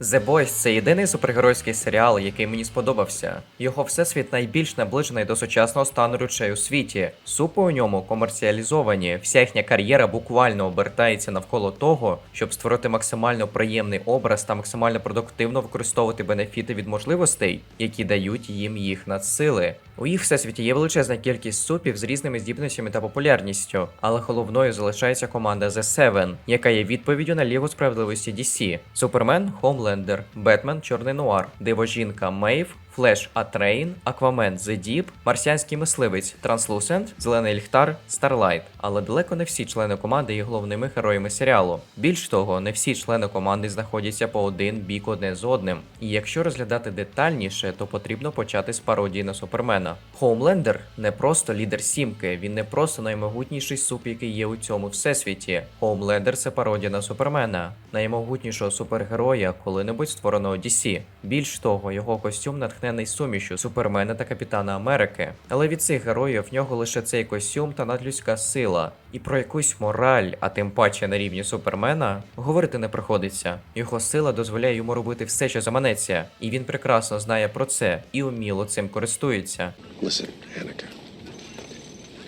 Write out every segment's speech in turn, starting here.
The Boys це єдиний супергеройський серіал, який мені сподобався. Його всесвіт найбільш наближений до сучасного стану речей у світі. Супи у ньому комерціалізовані. Вся їхня кар'єра буквально обертається навколо того, щоб створити максимально приємний образ та максимально продуктивно використовувати бенефіти від можливостей, які дають їм їх надсили. У їх всесвіті є величезна кількість супів з різними здібностями та популярністю, але головною залишається команда The Seven, яка є відповіддю на лігу справедливості DC. Супермен Хомлендер, Бетмен Чорний Нуар, Дивожінка Мейв, Флеш Атрейн, Аквамен The Deep, Марсіанський мисливець Транслусент, Зелений Ліхтар, Старлайт. Але далеко не всі члени команди є головними героями серіалу. Більш того, не всі члени команди знаходяться по один бік одне з одним. І якщо розглядати детальніше, то потрібно почати з пародії на Супермена. Хоумлендер не просто лідер сімки, він не просто наймогутніший суп, який є у цьому всесвіті. Хоумлендер це пародія на Супермена, наймогутнішого супергероя, коли-небудь створеного DC. Більш того, його костюм натхнений сумішю Супермена та Капітана Америки. Але від цих героїв в нього лише цей костюм та надлюдська сила. І про якусь мораль, а тим паче на рівні Супермена, говорити не приходиться. Його сила дозволяє йому робити все, що заманеться, і він прекрасно знає про це і уміло цим користується. Listen, Annika.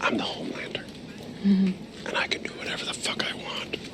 I'm the Homelander. And I can do whatever the fuck I want.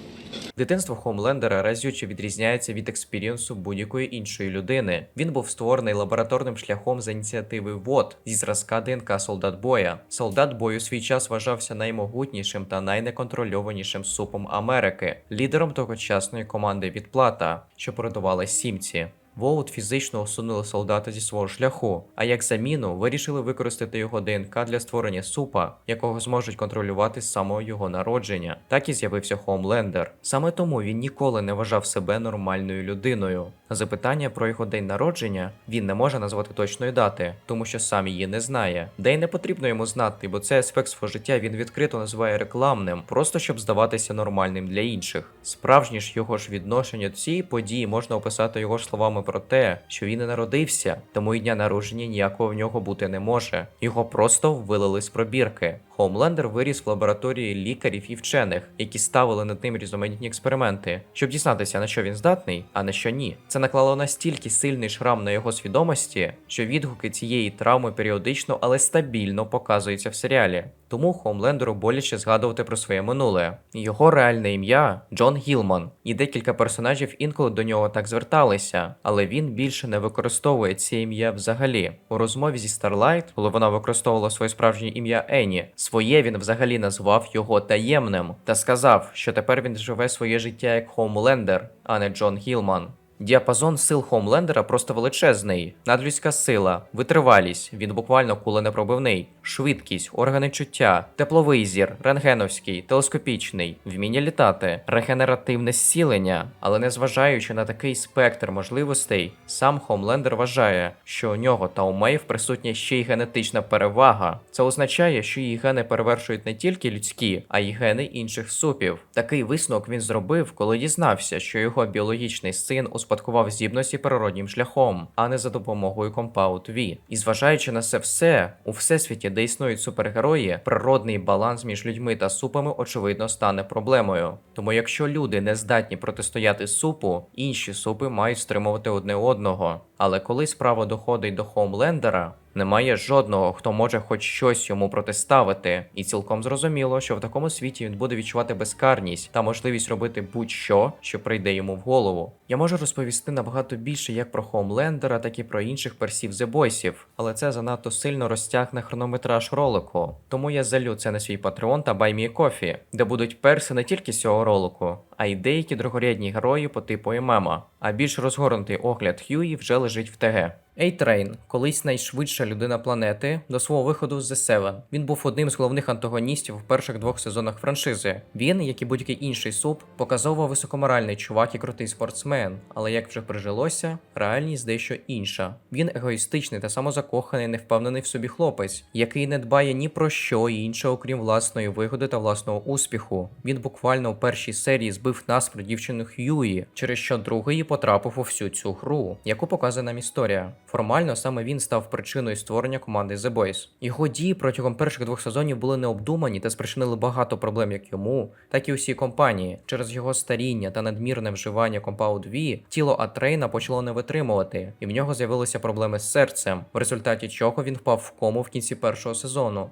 Дитинство Хоумлендера разюче відрізняється від експірієнсу будь-якої іншої людини. Він був створений лабораторним шляхом за ініціативи ВОД зі зразка ДНК солдат боя. Солдат бою свій час вважався наймогутнішим та найнеконтрольованішим супом Америки, лідером тогочасної команди відплата, що продавала сімці. Воут фізично усунули солдата зі свого шляху, а як заміну вирішили використати його ДНК для створення супа, якого зможуть контролювати з самого його народження. Так і з'явився Хомлендер. Саме тому він ніколи не вважав себе нормальною людиною. На запитання про його день народження він не може назвати точної дати, тому що сам її не знає. Де й не потрібно йому знати, бо цей аспект свого життя він відкрито називає рекламним, просто щоб здаватися нормальним для інших. Справжнє ж його ж відношення до цієї події можна описати його словами про те, що він не народився, тому і дня народження ніякого в нього бути не може. Його просто вилили з пробірки. Хоумлендер виріс в лабораторії лікарів і вчених, які ставили над ним різноманітні експерименти, щоб дізнатися, на що він здатний, а на що ні. Це наклало настільки сильний шрам на його свідомості, що відгуки цієї травми періодично, але стабільно показуються в серіалі. Тому Хоумлендеру боляче згадувати про своє минуле. Його реальне ім'я Джон Гілман, і декілька персонажів інколи до нього так зверталися, але він більше не використовує це ім'я взагалі. У розмові зі Старлайт, коли вона використовувала своє справжнє ім'я Ені, своє він взагалі назвав його таємним та сказав, що тепер він живе своє життя як Хоумлендер, а не Джон Гілман. Діапазон сил Хоумлендера просто величезний, надлюдська сила, витривалість, він буквально куленепробивний, швидкість, органи чуття, тепловий зір, рентгеновський, телескопічний, вміння літати, регенеративне зцілення. Але незважаючи на такий спектр можливостей, сам Хоумлендер вважає, що у нього та у Мейв присутня ще й генетична перевага. Це означає, що її гени перевершують не тільки людські, а й гени інших супів. Такий висновок він зробив, коли дізнався, що його біологічний син успадкував здібності природнім шляхом, а не за допомогою Compound V. І зважаючи на це все, у всесвіті, де існують супергерої, природний баланс між людьми та супами очевидно стане проблемою. Тому якщо люди не здатні протистояти супу, інші супи мають стримувати одне одного. Але коли справа доходить до Хоумлендера, немає жодного, хто може хоч щось йому протиставити, і цілком зрозуміло, що в такому світі він буде відчувати безкарність та можливість робити будь-що, що прийде йому в голову. Я можу розповісти набагато більше як про Хоумлендера, так і про інших персів Boysів, але це занадто сильно розтягне хронометраж ролику. Тому я залю це на свій Patreon та BuyMeACoffee, де будуть перси не тільки цього ролику, а й деякі другорядні герої по типу Емема. А більш розгорнутий огляд Хьюї вже лежить в ТГ. Ейтрейн, колись найшвидша людина планети, до свого виходу з The Seven. Він був одним з головних антагоністів в перших двох сезонах франшизи. Він, як і будь-який інший суп, показово високоморальний чувак і крутий спортсмен, але як вже прижилося, реальність дещо інша. Він егоїстичний та самозакоханий, невпевнений в собі хлопець, який не дбає ні про що інше, окрім власної вигоди та власного успіху. Він буквально у першій серії з збив насмерть дівчину Хьюї, через що другий потрапив у всю цю гру, яку показує нам історія. Формально саме він став причиною створення команди The Boys. Його дії протягом перших двох сезонів були необдумані та спричинили багато проблем як йому, так і усій компанії. Через його старіння та надмірне вживання Compound V тіло Атрейна почало не витримувати, і в нього з'явилися проблеми з серцем, в результаті чого він впав в кому в кінці першого сезону.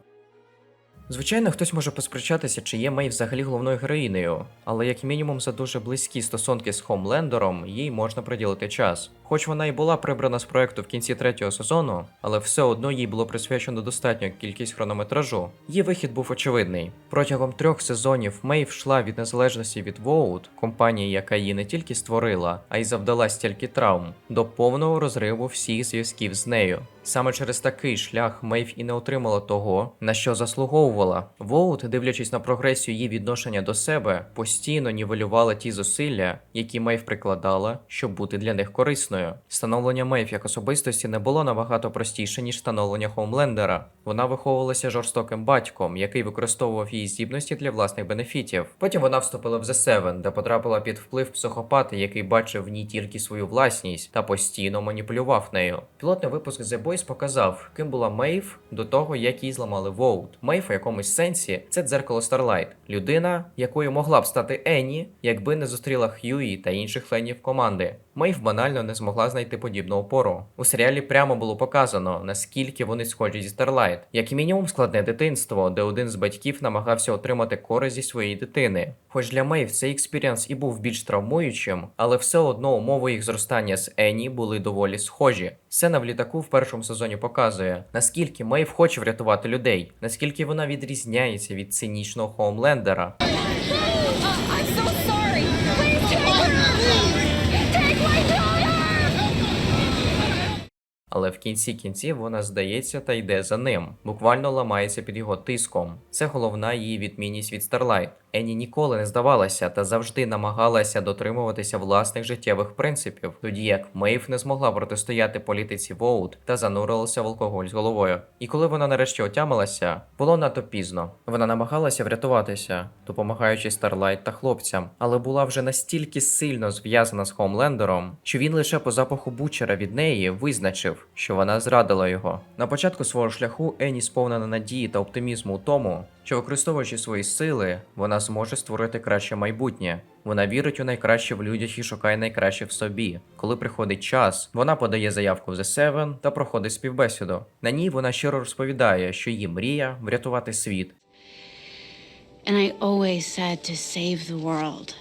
Звичайно, хтось може посперечатися, чи є Мей взагалі головною героїнею, але як мінімум за дуже близькі стосунки з Хомлендером їй можна приділити час. Хоч вона і була прибрана з проекту в кінці третього сезону, але все одно їй було присвячено достатньо кількість хронометражу. Її вихід був очевидний. Протягом трьох сезонів Мей йшла від незалежності від Воут, компанії, яка її не тільки створила, а й завдала стільки травм, до повного розриву всіх зв'язків з нею. Саме через такий шлях Мейв і не отримала того, на що заслуговувала. Воут, дивлячись на прогресію її відношення до себе, постійно нівелювала ті зусилля, які Мейв прикладала, щоб бути для них корисною. Становлення Мейв як особистості не було набагато простіше, ніж становлення Хоумлендера. Вона виховувалася жорстоким батьком, який використовував її здібності для власних бенефітів. Потім вона вступила в The Seven, де потрапила під вплив психопата, який бачив в ній тільки свою власність та постійно маніпулював нею. Пілотний випуск The Boys показав, ким була Мейв до того, як її зламали Воут. Мейв у якомусь сенсі це дзеркало Старлайт, людина, якою могла б стати Енні, якби не зустріла Хьюї та інших членів команди. Мейв банально не змогла знайти подібну опору. У серіалі прямо було показано, наскільки вони схожі зі Starlight. Як мінімум складне дитинство, де один з батьків намагався отримати користь зі своєї дитини. Хоч для Мейв цей експіріанс і був більш травмуючим, але все одно умови їх зростання з Енні були доволі схожі. Сцена в літаку в першому сезоні показує, наскільки Мейв хоче врятувати людей, наскільки вона відрізняється від цинічного Хоумлендера. Але в кінці кінців вона здається та йде за ним, буквально ламається під його тиском. Це головна її відмінність від Старлайт. Енні ніколи не здавалася та завжди намагалася дотримуватися власних життєвих принципів, тоді як Мейв не змогла протистояти політиці Воут та занурилася в алкоголь з головою. І коли вона нарешті отямилася, було надто пізно. Вона намагалася врятуватися, допомагаючи Старлайт та хлопцям, але була вже настільки сильно зв'язана з Хомлендером, що він лише по запаху бучера від неї визначив, що вона зрадила його. На початку свого шляху Енні сповнена надії та оптимізму у тому, що використовуючи свої сили, вона зможе створити краще майбутнє. Вона вірить у найкраще в людях і шукає найкраще в собі. Коли приходить час, вона подає заявку в The Seven та проходить співбесіду. На ній вона щиро розповідає, що її мрія врятувати світ, And I always said to save the world.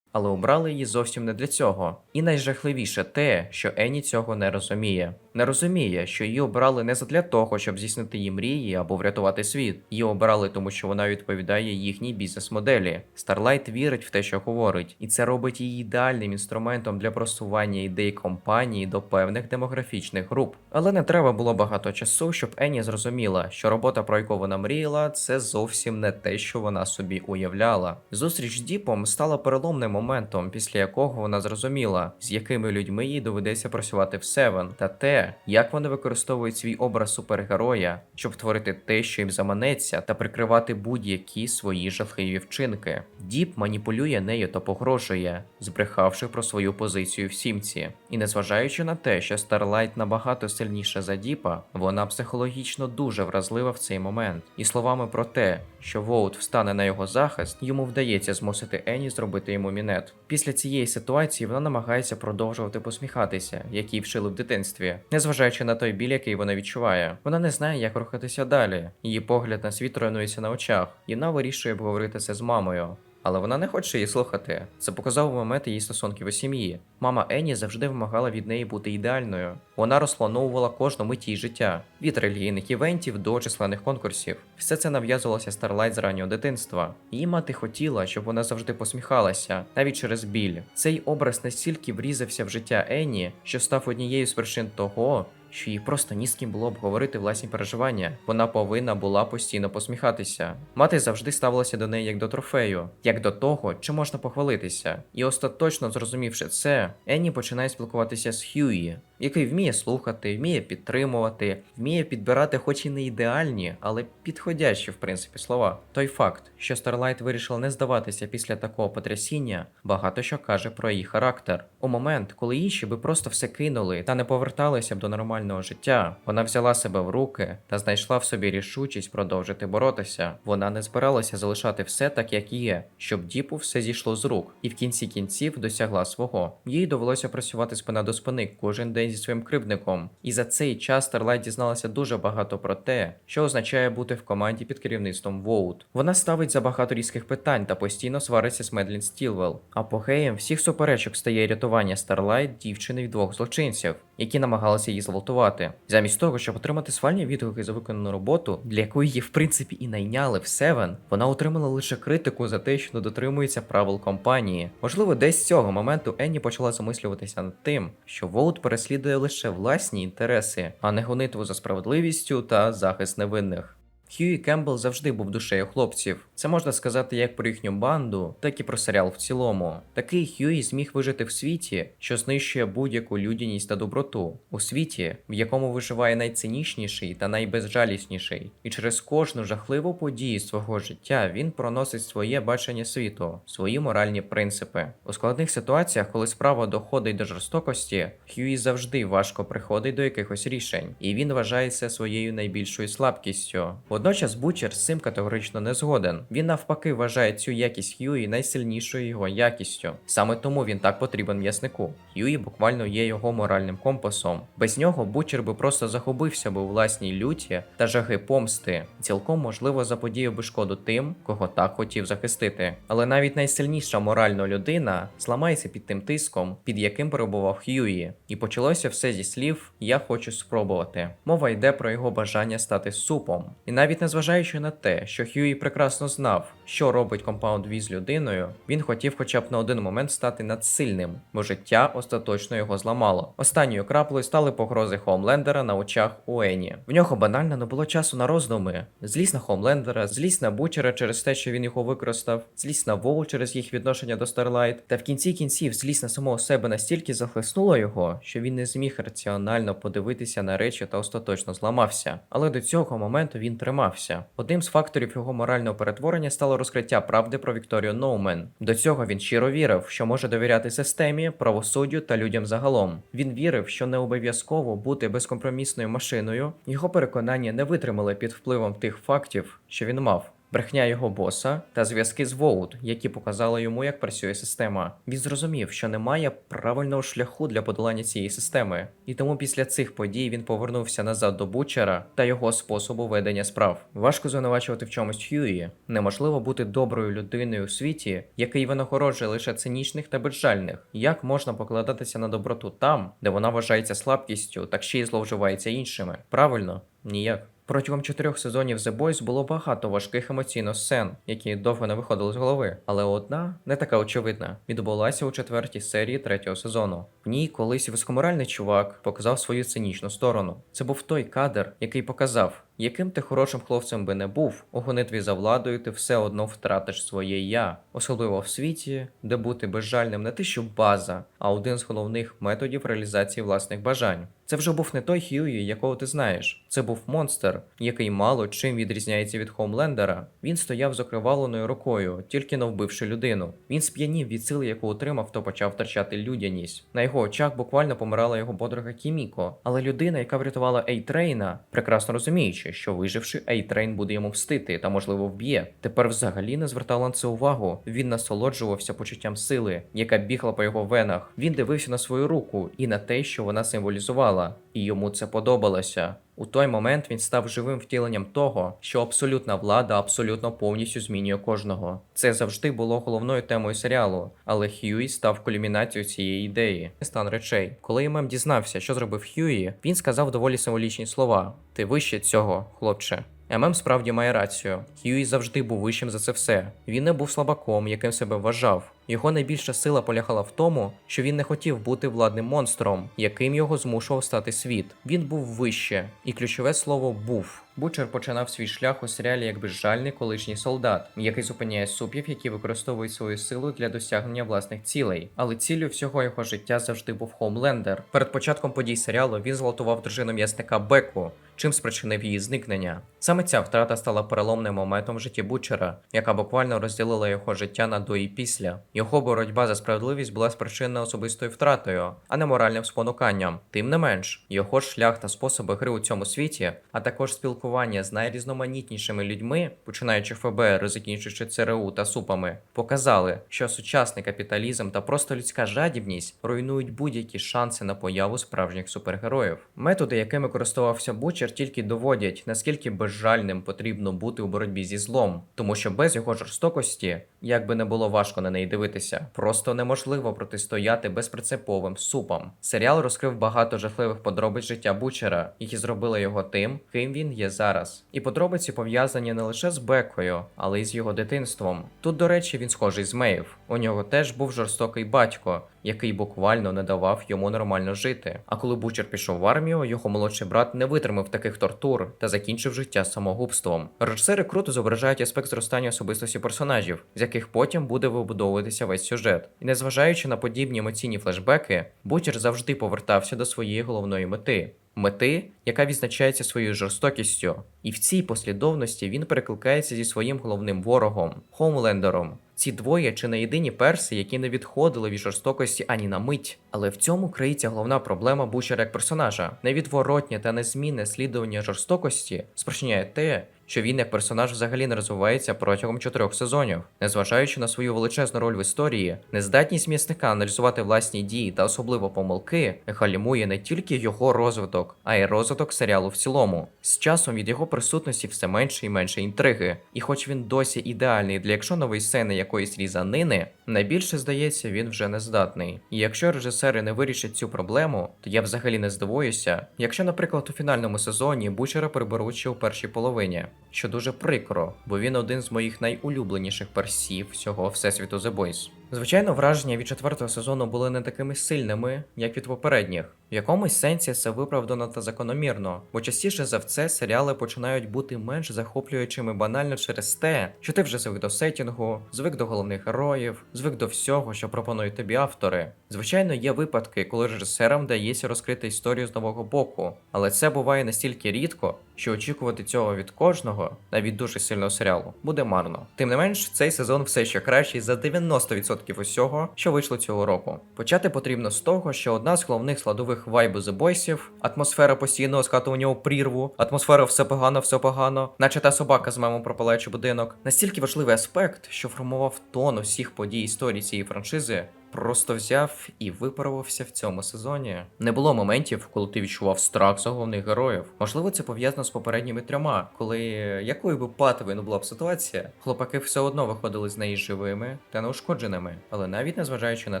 але обрали її зовсім не для цього. І найжахливіше те, що Енні цього не розуміє. Не розуміє, що її обрали не задля того, щоб здійснити її мрії або врятувати світ. Її обрали, тому що вона відповідає їхній бізнес-моделі. Старлайт вірить в те, що говорить, і це робить її ідеальним інструментом для просування ідей компанії до певних демографічних груп. Але не треба було багато часу, щоб Енні зрозуміла, що робота, про яку вона мріяла, це зовсім не те, що вона собі уявляла. Зустріч з Діпом стала переломним моментом, після якого вона зрозуміла, з якими людьми їй доведеться працювати в Севен, та те, як вони використовують свій образ супергероя, щоб творити те, що їм заманеться, та прикривати будь-які свої жахливі вчинки. Діп маніпулює нею та погрожує, збрехавши про свою позицію в сімці. І незважаючи на те, що Старлайт набагато сильніша за Діпа, вона психологічно дуже вразлива в цей момент. І словами про те, що Воут встане на його захист, йому вдається змусити Енні зробити йому мінет. Після цієї ситуації вона намагається продовжувати посміхатися, як їй вчили в дитинстві, незважаючи на той біль, який вона відчуває. Вона не знає, як рухатися далі. Її погляд на світ руйнується на очах, і вона вирішує обговорити це з мамою. Але вона не хоче її слухати. Це показав момент її стосунків у сім'ї. Мама Енні завжди вимагала від неї бути ідеальною. Вона розплановувала кожну мить її життя від релігійних івентів до численних конкурсів. Все це нав'язувалося Старлайт з раннього дитинства. Її мати хотіла, щоб вона завжди посміхалася, навіть через біль. Цей образ настільки врізався в життя Енні, що став однією з причин того, що їй просто ні з ким було б говорити власні переживання. Вона повинна була постійно посміхатися. Мати завжди ставилася до неї як до трофею, як до того, чи можна похвалитися. І остаточно зрозумівши це, Енні починає спілкуватися з Хьюї, який вміє слухати, вміє підтримувати, вміє підбирати, хоч і не ідеальні, але підходящі, в принципі, слова. Той факт, що Старлайт вирішила не здаватися після такого потрясіння, багато що каже про її характер. У момент, коли інші би просто все кинули та не поверталися б до нормального життя, вона взяла себе в руки та знайшла в собі рішучість продовжити боротися. Вона не збиралася залишати все так, як є, щоб Діпу все зійшло з рук, і в кінці кінців досягла свого. Їй довелося працювати спина до спини кожен день зі своїм кривдником. І за цей час Старлайт дізналася дуже багато про те, що означає бути в команді під керівництвом Воут. Вона ставить за багато різких питань та постійно свариться з Медлін Стілвел. Апогеєм всіх суперечок стає рятування Старлайт дівчини від двох злочинців, які намагалися її зґвалтувати. Замість того, щоб отримати свальні відгуки за виконану роботу, для якої її в принципі і найняли в Севен, вона отримала лише критику за те, що не дотримується правил компанії. Можливо, десь з цього моменту Енні почала замислюватися над тим, що Волт переслідує лише власні інтереси, а не гонитву за справедливістю та захист невинних. Хьюі Кембл завжди був душею хлопців. Це можна сказати як про їхню банду, так і про серіал в цілому. Такий Хьюі зміг вижити в світі, що знищує будь-яку людяність та доброту, у світі, в якому виживає найцинічніший та найбезжалісніший. І через кожну жахливу подію свого життя він проносить своє бачення світу, свої моральні принципи. У складних ситуаціях, коли справа доходить до жорстокості, Хьюі завжди важко приходить до якихось рішень, і він вважає це своєю найбільшою слабкістю. Водночас Бучер з цим категорично не згоден. Він навпаки вважає цю якість Хьюї найсильнішою його якістю. Саме тому він так потрібен м'яснику. Хьюї буквально є його моральним компасом. Без нього Бучер би просто захопився би у власній люті та жаги помсти. Цілком можливо заподіяв би шкоду тим, кого так хотів захистити. Але навіть найсильніша моральна людина зламається під тим тиском, під яким перебував Хьюї. І почалося все зі слів Я хочу спробувати. Мова йде про його бажання стати супом. І навіть незважаючи на те, що Хьюї прекрасно знав, що робить компаунд V з людиною, він хотів хоча б на один момент стати надсильним, бо життя остаточно його зламало. Останньою краплею стали погрози Хоумлендера на очах у Ені. В нього банально не було часу на роздуми. Злість на Хоумлендера, злість на Бучера через те, що він його використав, злість на Воу через їх відношення до Старлайт, та в кінці кінців злість на самого себе настільки захлеснуло його, що він не зміг раціонально подивитися на речі та остаточно зламався. Але до цього моменту він тримався. Одним з факторів його морального перетворення стало розкриття правди про Вікторію Ноумен. До цього він щиро вірив, що може довіряти системі, правосуддю та людям загалом. Він вірив, що не обов'язково бути безкомпромісною машиною. Його переконання не витримали під впливом тих фактів, що він мав. Брехня його боса та зв'язки з Воут, які показали йому, як працює система. Він зрозумів, що немає правильного шляху для подолання цієї системи, і тому після цих подій він повернувся назад до Бучера та його способу ведення справ. Важко звинувачувати в чомусь Хьюї. Неможливо бути доброю людиною у світі, який винагороджує лише цинічних та безжальних. Як можна покладатися на доброту там, де вона вважається слабкістю, так ще й зловживається іншими? Правильно, ніяк. Протягом чотирьох сезонів The Boys було багато важких емоційно сцен, які довго не виходили з голови. Але одна, не така очевидна, відбулася у четвертій серії третього сезону. В ній колись високоморальний чувак показав свою цинічну сторону. Це був той кадр, який показав, яким ти хорошим хлопцем би не був, у гонитві за владою ти все одно втратиш своє я, особливо в світі, де бути безжальним не те, що база, а один з головних методів реалізації власних бажань. Це вже був не той Хьюї, якого ти знаєш. Це був монстр, який мало чим відрізняється від Хоумлендера. Він стояв з окриваленою рукою, тільки не вбивши людину. Він сп'янів від сили, яку отримав, то почав втрачати людяність. На його очах буквально помирала його подруга Кіміко. Але людина, яка врятувала Ейтрейна, прекрасно розуміючи, що виживши, Ейтрейн буде йому мстити та, можливо, вб'є. Тепер взагалі не звертала на це увагу. Він насолоджувався почуттям сили, яка бігла по його венах. Він дивився на свою руку і на те, що вона символізувала, і йому це подобалося. У той момент він став живим втіленням того, що абсолютна влада абсолютно повністю змінює кожного. Це завжди було головною темою серіалу, але Хьюі став кульмінацією цієї ідеї. Стан речей. Коли Емем дізнався, що зробив Хьюї, він сказав доволі символічні слова: Ти вище цього, хлопче. ММ справді має рацію. Хьюї завжди був вищим за це все. Він не був слабаком, яким себе вважав. Його найбільша сила полягала в тому, що він не хотів бути владним монстром, яким його змушував стати світ. Він був вище, і ключове слово був. Бучер починав свій шлях у серіалі як безжальний колишній солдат, який зупиняє супів, які використовують свою силу для досягнення власних цілей. Але ціллю всього його життя завжди був Хоумлендер. Перед початком подій серіалу він зґвалтував дружину м'ясника Беку, чим спричинив її зникнення. Саме ця втрата стала переломним моментом в житті Бучера, яка буквально розділила його життя на до і після. Його боротьба за справедливість була спричинена особистою втратою, а не моральним спонуканням. Тим не менш, його шлях та способи гри у цьому світі, а також спілкування з найрізноманітнішими людьми, починаючи ФБР, закінчуючи ЦРУ та супами, показали, що сучасний капіталізм та просто людська жадібність руйнують будь-які шанси на появу справжніх супергероїв. Методи, якими користувався Бучер, тільки доводять, наскільки безжальним потрібно бути у боротьбі зі злом, тому що без його жорстокості, як би не було важко на неї дивитися, просто неможливо протистояти безприцеповим супам. Серіал розкрив багато жахливих подробиць життя Бучера, які зробили його тим, ким він є зараз. І подробиці пов'язані не лише з Бекою, але й з його дитинством. Тут, до речі, він схожий з Мейв. У нього теж був жорстокий батько, який буквально не давав йому нормально жити. А коли Бучер пішов в армію, його молодший брат не витримав таких тортур та закінчив життя самогубством. Режисери круто зображають аспект зростання особистості персонажів, з яких потім буде вибудовуватися весь сюжет. І незважаючи на подібні емоційні флешбеки, Бучер завжди повертався до своєї головної мети. Мети, яка відзначається своєю жорстокістю, і в цій послідовності він перекликається зі своїм головним ворогом Хоумлендером. Ці двоє чи не єдині перси, які не відходили від жорстокості ані на мить. Але в цьому криється головна проблема Бучера як персонажа. Невідворотнє та незмінне слідування жорстокості спричиняє те, що він як персонаж взагалі не розвивається протягом чотирьох сезонів, незважаючи на свою величезну роль в історії, нездатність м'ясника аналізувати власні дії та особливо помилки галімує не тільки його розвиток, а й розвиток серіалу в цілому. З часом від його присутності все менше і менше інтриги. І хоч він досі ідеальний для якщо нової сцени якоїсь різанини, найбільше здається, він вже не здатний. І якщо режисери не вирішать цю проблему, то я взагалі не здивуюся, якщо, наприклад, у фінальному сезоні Бучера приберуть ще у першій половині, що дуже прикро, бо він один з моїх найулюбленіших персів всього всесвіту The Boys. Звичайно, враження від четвертого сезону були не такими сильними, як від попередніх. В якомусь сенсі це виправдано та закономірно, бо частіше за все серіали починають бути менш захоплюючими банально через те, що ти вже звик до сетінгу, звик до головних героїв, звик до всього, що пропонують тобі автори. Звичайно, є випадки, коли режисерам вдається розкрити історію з нового боку, але це буває настільки рідко, що очікувати цього від кожного, навіть дуже сильного серіалу, буде марно. Тим не менш, цей сезон все ще кращий за 90% усього, що вийшло цього року. Почати потрібно з того, що одна з головних складових вайбу Boysів, атмосфера постійного скатування у прірву, атмосфера все погано, все погано, наче та собака з мемом про палаючий будинок. Настільки важливий аспект, що формував тон усіх подій історії цієї франшизи, просто взяв і випарувався в цьому сезоні. Не було моментів, коли ти відчував страх за головних героїв. Можливо, це пов'язано з попередніми трьома, коли якою би патовою не була б ситуація, хлопаки все одно виходили з неї живими та неушкодженими. Але навіть незважаючи на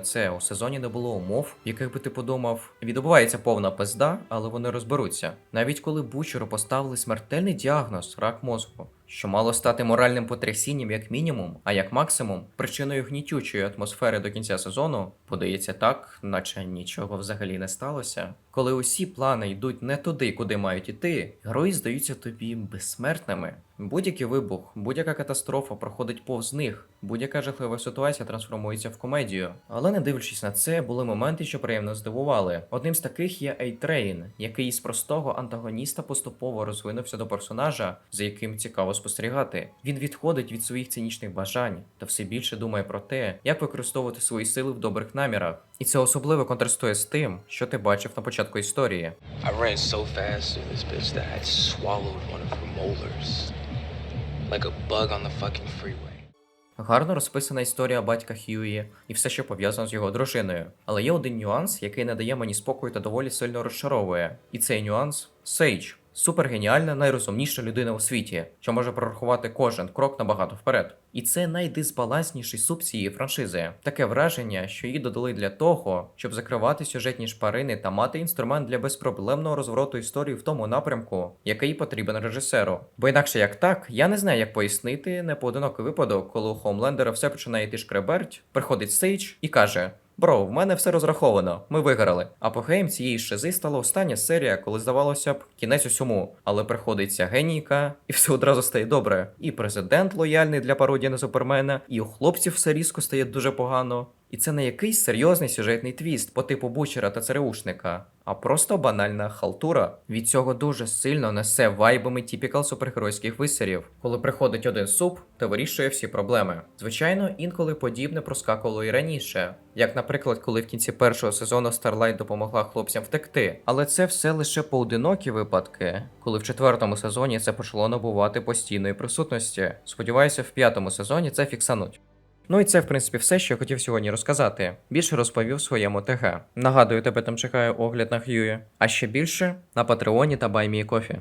це, у сезоні не було умов, в яких би ти подумав, відбувається повна пизда, але вони розберуться. Навіть коли Бучеру поставили смертельний діагноз рак мозку що мало стати моральним потрясінням як мінімум, а як максимум причиною гнітючої атмосфери до кінця сезону, подається так, наче нічого взагалі не сталося. Коли усі плани йдуть не туди, куди мають іти, герої здаються тобі безсмертними. Будь-який вибух, будь-яка катастрофа проходить повз них, будь-яка жахлива ситуація трансформується в комедію. Але не дивлячись на це, були моменти, що приємно здивували. Одним з таких є Ейтрейн, який з простого антагоніста поступово розвинувся до персонажа, за яким цікаво спостерігати. Він відходить від своїх цинічних бажань та все більше думає про те, як використовувати свої сили в добрих намірах. І це особливо контрастує з тим, що ти бачив на початку історії. Fucking freeway. Гарно розписана історія батька Хьюї і все, що пов'язано з його дружиною. Але є один нюанс, який не дає мені спокою та доволі сильно розчаровує. І цей нюанс Сейдж. Супергеніальна, найрозумніша людина у світі, що може прорахувати кожен крок набагато вперед. І це найдисбалансніший суб цієї франшизи. Таке враження, що її додали для того, щоб закривати сюжетні шпарини та мати інструмент для безпроблемного розвороту історії в тому напрямку, який потрібен режисеру. Бо інакше як так, я не знаю, як пояснити непоодинокий випадок, коли у Хоумлендера все починає йти шкреберть, приходить Сейдж і каже: Бро, в мене все розраховано, ми виграли. Апогеєм цієї шизи стала остання серія, коли здавалося б, кінець усьому. Але приходиться генійка, і все одразу стає добре. І президент лояльний для пародії на супермена, і у хлопців все різко стає дуже погано. І це не якийсь серйозний сюжетний твіст по типу Бучера та ЦРУшника, а просто банальна халтура. Від цього дуже сильно несе вайбами тіпікал супергеройських висерів, коли приходить один суп та вирішує всі проблеми. Звичайно, інколи подібне проскакувало і раніше, як, наприклад, коли в кінці першого сезону Старлайт допомогла хлопцям втекти. Але це все лише поодинокі випадки, коли в четвертому сезоні це почало набувати постійної присутності. Сподіваюся, в п'ятому сезоні це фіксануть. Ну і це, в принципі, все, що я хотів сьогодні розказати. Більше розповів своєму ТГ. Нагадую, тебе там чекає огляд на Хьюі, А ще більше на Патреоні та Баймі Кофі.